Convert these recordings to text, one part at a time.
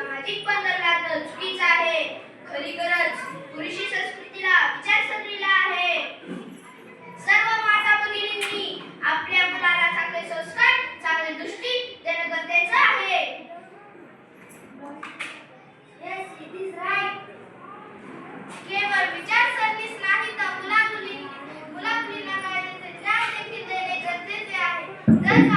सामाजिक बदलला तर चुकीच आहे. खरी गरज पुरुषी संस्कृतीला विचारसरणीला आहे. सर्व माता भगिनींनी आपल्या मुलाला चांगले संस्कार चांगले दृष्टी देणं गरजेचं आहे. Yes, it is right. केवळ विचारसरणीच नाही तर मुला मुलींना काय देखील देणे गरजेचे आहे. जर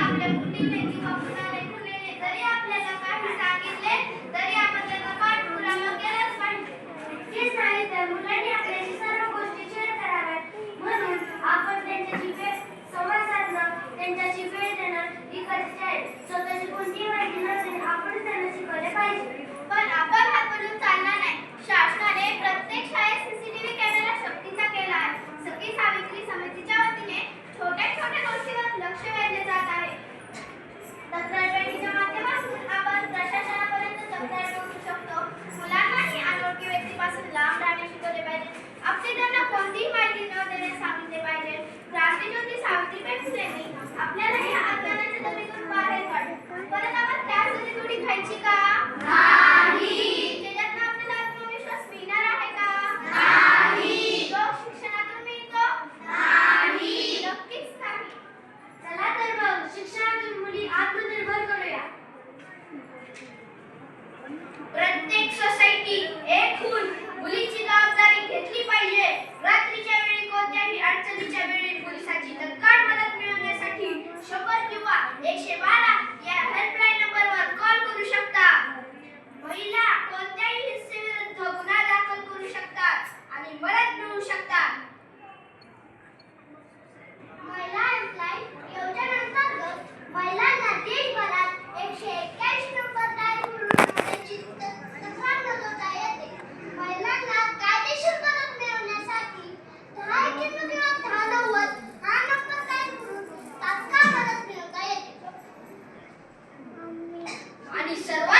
observar.